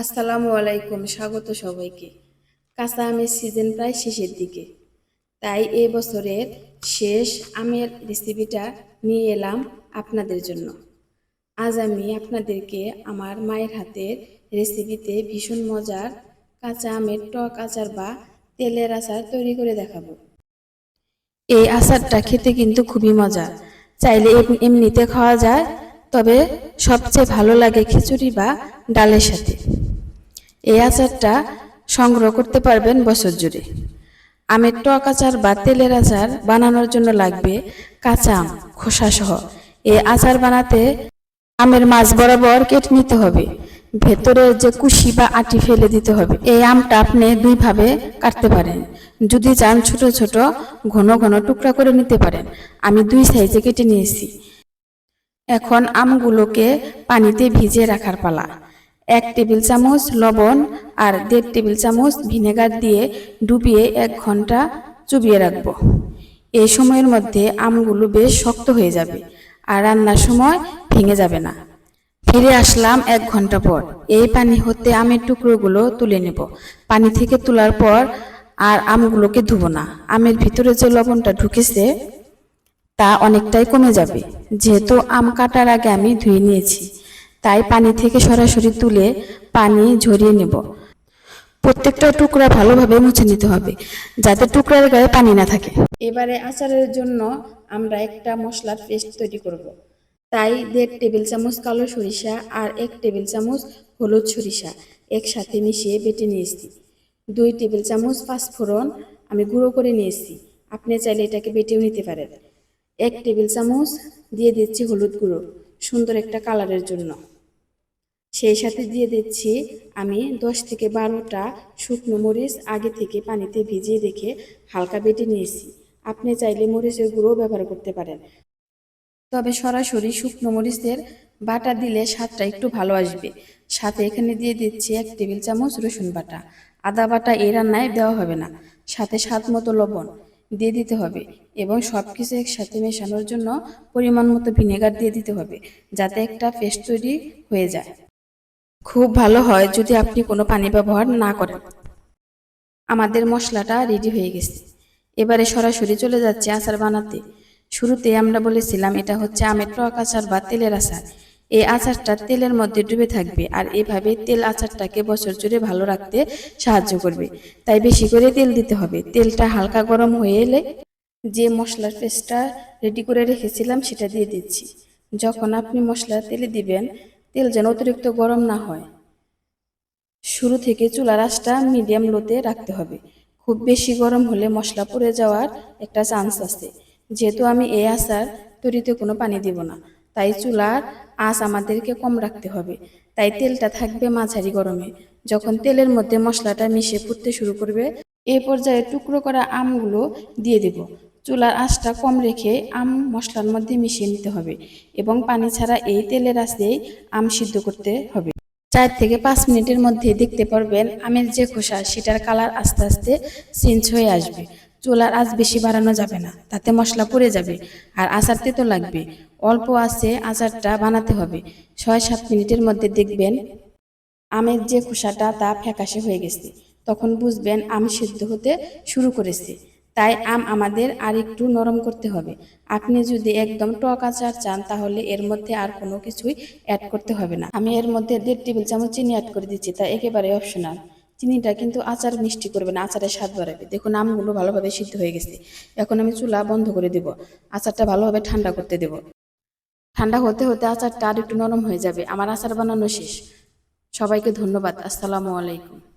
আসসালামু আলাইকুম, স্বাগত সবাইকে। কাঁচা আমের সিজন প্রায় শেষের দিকে। তাই এ বছরের শেষ আমের রেসিপিটা নিয়ে এলাম আপনাদের জন্য। আজ আমি আপনাদেরকে আমার মায়ের হাতের রেসিপিতে ভীষণ মজার কাঁচা আমের টক আচার বা তেলের আচার তৈরি করে দেখাবো। এই আচারটা খেতে কিন্তু খুবই মজা চাইলে এম- এমনিতে খাওয়া যায়, তবে সবচেয়ে ভালো লাগে খিচুড়ি বা ডালের সাথে। এই আচারটা সংগ্রহ করতে পারবেন বছর জুড়ে। আমের টক আচার বা তেলের আচার বানানোর জন্য লাগবে কাঁচা আম, খোসা সহ। এই আচার বানাতে আমের মাছ বরাবর কেটে নিতে হবে। ভেতরের যে কুশি বা আটি ফেলে দিতে হবে। এই আমটা আপনি দুইভাবে কাটতে পারেন। যদি চান ছোট ছোট, ঘন ঘন টুকরা করে নিতে পারেন। আমি দুই সাইজে কেটে নিয়েছি। এখন আমগুলোকে পানিতে ভিজিয়ে রাখার পালা। এক টেবিল চামচ লবণ আর দেড় টেবিল চামচ ভিনেগার দিয়ে ডুবিয়ে এক ঘণ্টা চুবিয়ে রাখব। এই সময়ের মধ্যে আমগুলো বেশ শক্ত হয়ে যাবে আর রান্নার সময় ভেঙে যাবে না। ফিরে আসলাম এক ঘণ্টা পর। এই পানি হতে আমের টুকরোগুলো তুলে নেব। পানি থেকে তোলার পর আর আমগুলোকে ধুবো না। আমের ভিতরে যে লবণটা ঢুকেছে তা অনেকটাই কমে যাবে। যেহেতু আম কাটার আগে আমি ধুয়ে নিয়েছি। তাই পানি থেকে সরাসরি তুলে পানি ঝরিয়ে নেব। প্রত্যেকটা টুকরা ভালোভাবে মুছে নিতে হবে, যাতে টুকরার গায়ে পানি না থাকে। এবারে আচারের জন্য আমরা একটা মশলার পেস্ট তৈরি করব। তাই দেড় টেবিল চামচ কালো সরিষা আর এক টেবিল চামচ হলুদ সরিষা একসাথে মিশিয়ে বেটে নিয়েছি। দুই টেবিল চামচ পাঁচফোড়ন আমি গুঁড়ো করে নিয়েছি, আপনি চাইলে এটাকে বেটেও নিতে পারেন। এক টেবিল চামচ দিয়ে দিচ্ছি হলুদ গুঁড়ো, সুন্দর একটা কালারের জন্য। সেই সাথে দিয়ে দিচ্ছি আমি দশ থেকে বারোটা শুকনো মরিচ আগে থেকে পানিতে ভিজিয়ে রেখে হালকা বেটে নিয়েছি। আপনি চাইলে মরিচের গুঁড়ো ব্যবহার করতে পারেন। তবে সরাসরি শুকনো মরিচের বাটা দিলে স্বাদটা একটু ভালো আসবে। সাথে এখানে দিয়ে দিচ্ছি এক টেবিল চামচ রসুন বাটা। আদা বাটা এই রান্নায় দেওয়া হবে না। সাথে স্বাদ মতো লবণ দিয়ে দিতে হবে এবং সব কিছু একসাথে মেশানোর জন্য পরিমাণ মতো ভিনেগার দিয়ে দিতে হবে যাতে একটা পেস্ট তৈরি হয়ে যায়। খুব ভালো হয় যদি আপনি কোনো পানি ব্যবহার না করেন। আমাদের মশলাটা রেডি হয়ে গেছে। এবারে সরাসরি চলে যাচ্ছে আচার বানাতে। শুরুতে আমরা বলেছিলাম এটা হচ্ছে আমের টক আচার বা তেলের আচার। এই আচারটা তেলের মধ্যে ডুবে থাকবে আর এভাবে তেল আচারটাকে বছর জুড়ে ভালো রাখতে সাহায্য করবে। তাই বেশি করে তেল দিতে হবে। তেলটা হালকা গরম হয়ে এলে যে মশলার পেস্টটা রেডি করে রেখেছিলাম সেটা দিয়ে দিচ্ছি। যখন আপনি মশলা তেলে দিবেন তেল যেন অতিরিক্ত গরম না হয়। শুরু থেকে চুলার আঁচটা মিডিয়াম লোতে রাখতে হবে। খুব বেশি গরম হলে মশলা পুড়ে যাওয়ার একটা চান্স আছে। যেহেতু আমি এই আচার তৈরিতে কোনো পানি দিব না, তাই চুলার আঁচ আমাদেরকে কম রাখতে হবে। তাই তেলটা থাকবে মাঝারি গরমে। যখন তেলের মধ্যে মশলাটা মিশে ফুটতে শুরু করবে, এ পর্যায়ে টুকরো করা আমগুলো দিয়ে দেব। চুলার আঁচটা কম রেখে আম মশলার মধ্যে মিশিয়ে নিতে হবে এবং পানি ছাড়া এই তেলের আঁচেই আম সিদ্ধ করতে হবে। চার থেকে পাঁচ মিনিটের মধ্যে দেখতে পারবেন আমের যে খোসা, সেটার কালার আস্তে আস্তে চেঞ্জ হয়ে আসবে। চুলার আঁচ বেশি বাড়ানো যাবে না, তাতে মশলা পড়ে যাবে আর আচার তেতো লাগবে। অল্প আছে আচারটা বানাতে হবে। ছয় সাত মিনিটের মধ্যে দেখবেন আমের যে খোসাটা, তা ফ্যাকাশে হয়ে গেছে। তখন বুঝবেন আম সিদ্ধ হতে শুরু করেছে। তাই আম আমাদের আর একটু নরম করতে হবে। আপনি যদি একদম টক আচার চান, তাহলে এর মধ্যে আর কোনো কিছুই অ্যাড করতে হবে না। আমি এর মধ্যে দেড় টেবিল চামচ চিনি অ্যাড করে দিচ্ছি, তা একেবারে অপশনাল চিনিটা কিন্তু আচার মিষ্টি করবে না, আচারের স্বাদ বাড়াবে। দেখুন, আমগুলো ভালোভাবে সিদ্ধ হয়ে গেছে। এখন আমি চুলা বন্ধ করে দেব। আচারটা ভালোভাবে ঠান্ডা করতে দেব। ঠান্ডা হতে হতে আচারটা আর একটু নরম হয়ে যাবে। আমার আচার বানানো শেষ। সবাইকে ধন্যবাদ। আসসালামু আলাইকুম।